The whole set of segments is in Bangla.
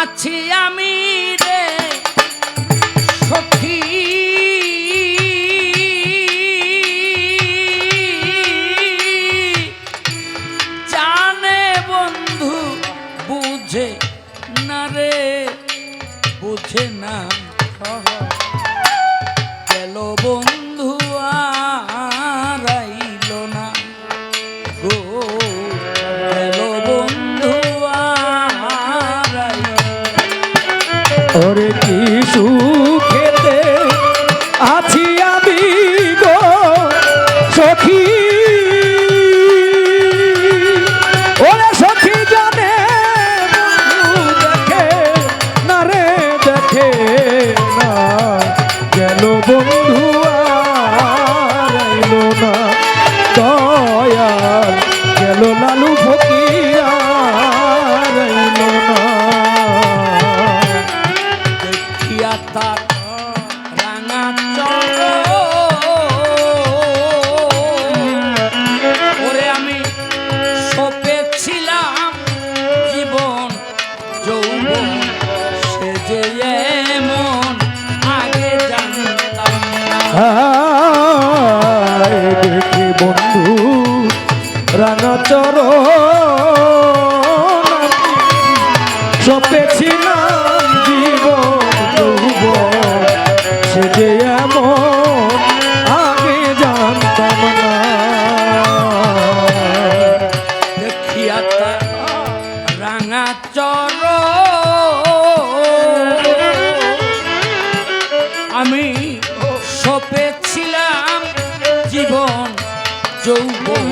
আছি আমি রে সখী। জানে বন্ধু বুঝে না রে বুঝে না। গেল বন্ধু ওরে কি সুর বন্ধু রাঙা চরণ Joe Boy.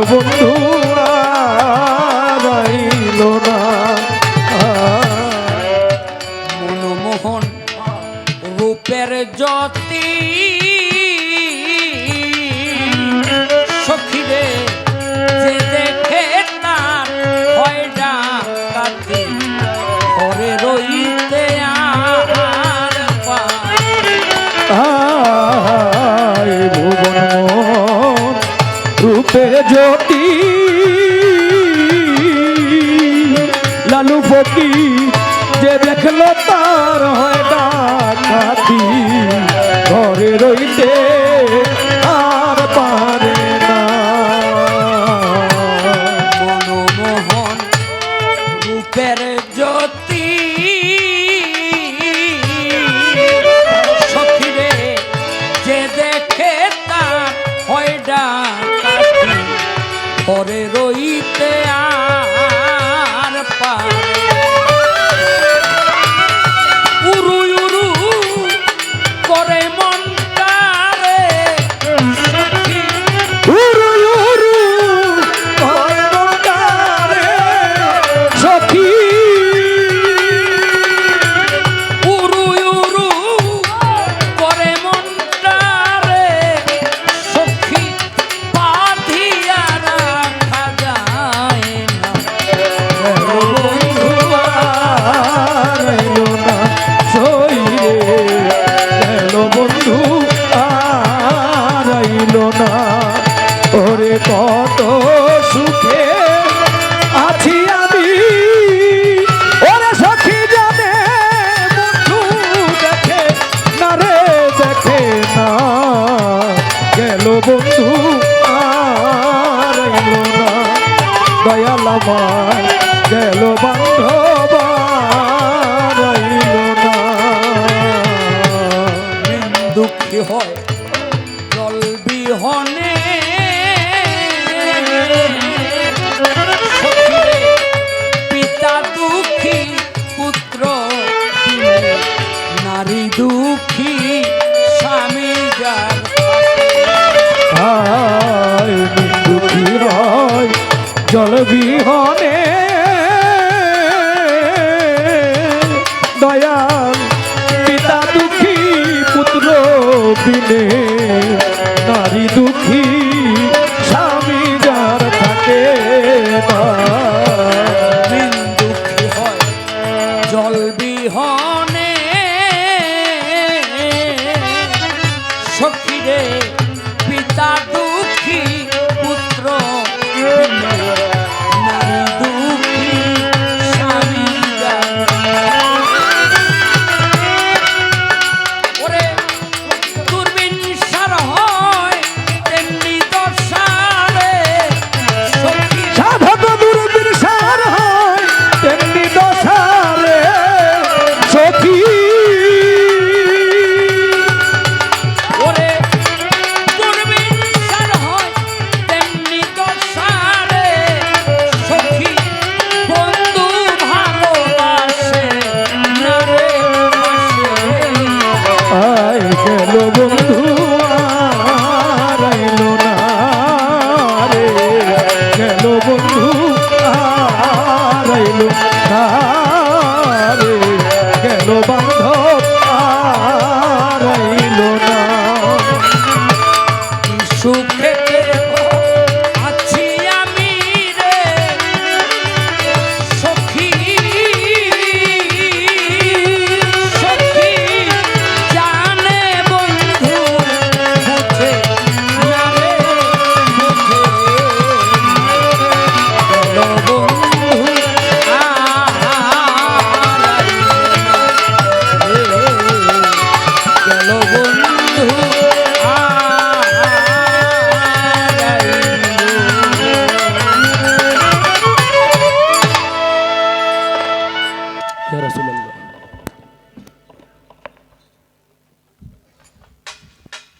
বন্ধু। রাতের জ্যোতি। লালু ফকি যে দেখল তার হয় ডাকাতি, ঘরে রইতে আর পারে না। মনমোহন রূপের জ্যোতি। সখিরে যে দেখে তার হয় ডাক পরে রইতে আ বিনে